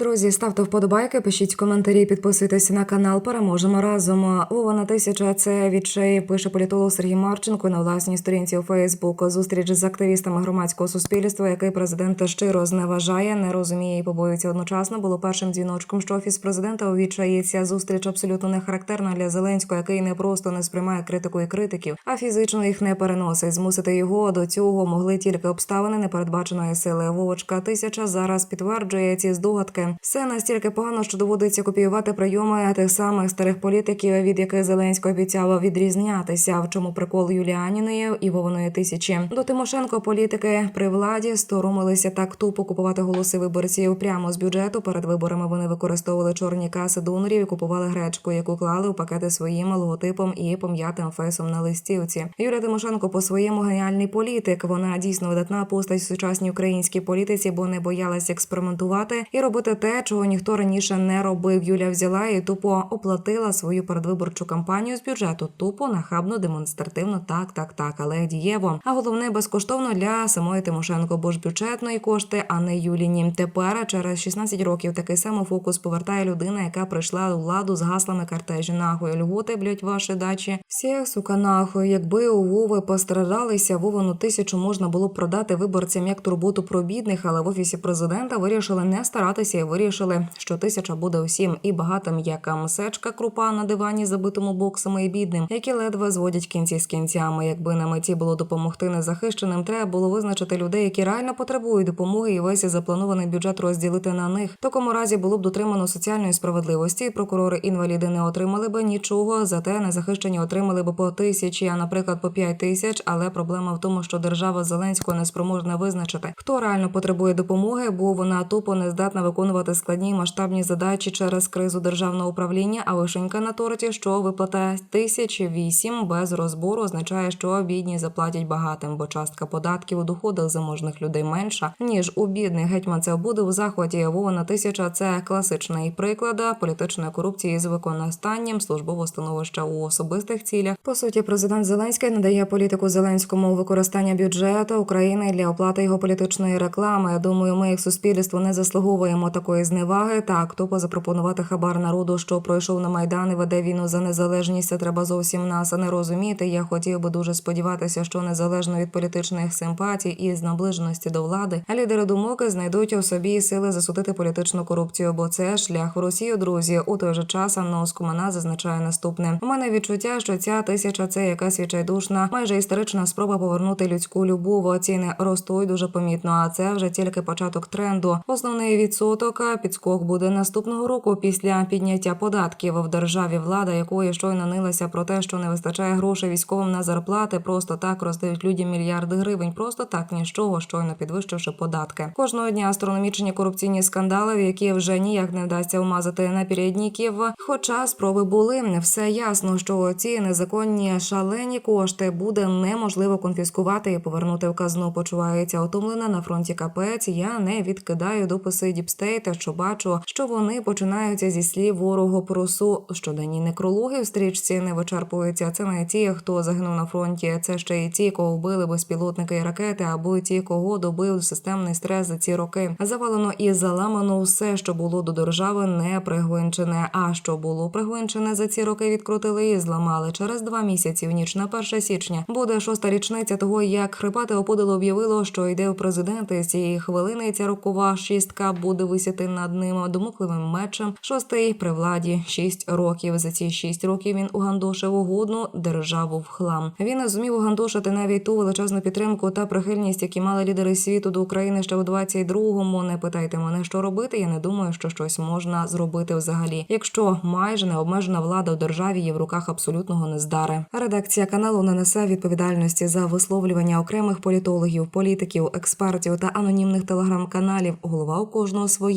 Друзі, ставте вподобайки, пишіть коментарі, підписуйтесь на канал. Переможемо разом. Вова на тисяча це відчай, пише політолог Сергій Марченко на власній сторінці у Фейсбук. Зустріч з активістами громадського суспільства, який президент щиро зневажає, не розуміє і побоюється одночасно. Було першим дзвіночком, що офіс президента у ця зустріч абсолютно не характерна для Зеленського, який не просто не сприймає критику і критиків, а фізично їх не переносить. Змусити його до цього могли тільки обставини непередбаченої сили. Вовочка тисяча зараз підтверджує ці здогадки. Все настільки погано, що доводиться копіювати прийоми тих самих старих політиків, від яких Зеленський обіцяв відрізнятися. В чому прикол Юліаніної і Вованої тисячі до Тимошенко політики при владі сторомилися так тупо купувати голоси виборців прямо з бюджету. Перед виборами вони використовували чорні каси донорів і купували гречку, яку клали у пакети своїм логотипом і пом'ятим фейсом на листівці. Юлія Тимошенко по своєму геніальний політик. Вона дійсно видатна постать в сучасній українській політиці, бо не боялась експериментувати і робити те, чого ніхто раніше не робив. Юля взяла і тупо оплатила свою передвиборчу кампанію з бюджету. Тупо, нахабно, демонстративно, так, так, так, але дієво. А головне безкоштовно для самої Тимошенко, бо ж бюджетної кошти, а не Юліні. Тепер через 16 років такий самий фокус повертає людина, яка прийшла у владу з гаслами картежі. Нахуй льготи, блять, ваші дачі. Всіх сука нахуй. Якби у Вови пострадалися, Вовану тисячу можна було б продати виборцям як турботу про бідних, але в офісі президента вирішили не старатися і вирішили, що тисяча буде усім і багатим, як мсечка крупа на дивані, забитому боксами і бідним, які ледве зводять кінці з кінцями. Якби на меті було допомогти незахищеним, треба було визначити людей, які реально потребують допомоги, і весь запланований бюджет розділити на них. В такому разі було б дотримано соціальної справедливості. Прокурори інваліди не отримали би нічого, зате незахищені отримали б по тисячі, а наприклад, по п'ять тисяч. Але проблема в тому, що держава Зеленського не спроможна визначити, хто реально потребує допомоги, бо вона тупо не здатна виконувати складні масштабні задачі через кризу державного управління. А вишенька на торті, що виплата тисячі вісім без розбору, означає, що бідні заплатять багатим, бо частка податків у доходах заможних людей менша ніж у бідних. Гетьман це буде у захваті. Вована тисяча це класичний приклад політичної корупції з використанням службового становища у особистих цілях. По суті, президент Зеленський надає політику Зеленському використання бюджету України для оплати його політичної реклами. Я думаю, ми як суспільство не заслуговуємо такої зневаги. Так, тупо запропонувати хабар народу, що пройшов на майдан і веде війну за незалежність. Треба зовсім нас не розуміти. Я хотів би дуже сподіватися, що незалежно від політичних симпатій і з наближеності до влади, лідери думок знайдуть у собі сили засудити політичну корупцію, бо це шлях в Росію. Друзі, у той же час Анна Оскумана зазначає наступне: у мене відчуття, що ця тисяча це якась відчайдушна, майже історична спроба повернути людську любов. Ціни ростуть дуже помітно. А це вже тільки початок тренду. Основний відсоток підскок буде наступного року після підняття податків в державі. Влада, якої щойно нилася про те, що не вистачає грошей військовим на зарплати, просто так роздають людям мільярди гривень. Просто так нічого, щойно підвищивши податки. Кожного дня астрономічні корупційні скандали, в які вже ніяк не вдасться вмазати на напередників. Хоча спроби були не все ясно, що ці незаконні шалені кошти буде неможливо конфіскувати і повернути в казну. Почувається отумлена на фронті капець. Я не відкидаю дописи Діпстейта, що бачу, що вони починаються зі слів ворогу просу. Щоденні некрологи в стрічці не вичерпуються. Це не ті, хто загинув на фронті. Це ще й ті, кого вбили безпілотники і ракети, або ті, кого добив системний стрес за ці роки. Завалено і заламано все, що було до держави, не пригвинчене. А що було пригвинчене за ці роки, відкрутили і зламали через два місяці. В ніч на 1 січня буде шоста річниця того, як хрипати опудило об'явило, що йде в президенти. З цієї хвилини ця рокова шістка буде висіти над ним домукливим мечем. Шостий при владі шість років. За ці шість років він угандошив угодну державу в хлам. Він зумів угандошити навіть ту величезну підтримку та прихильність, які мали лідери світу до України ще у 22-му. Не питайте мене, що робити. Я не думаю, що щось можна зробити взагалі, якщо майже необмежена влада у державі є в руках абсолютного нездари. Редакція каналу не несе відповідальності за висловлювання окремих політологів, політиків, експертів та анонімних телеграм-каналів. Голова у кожного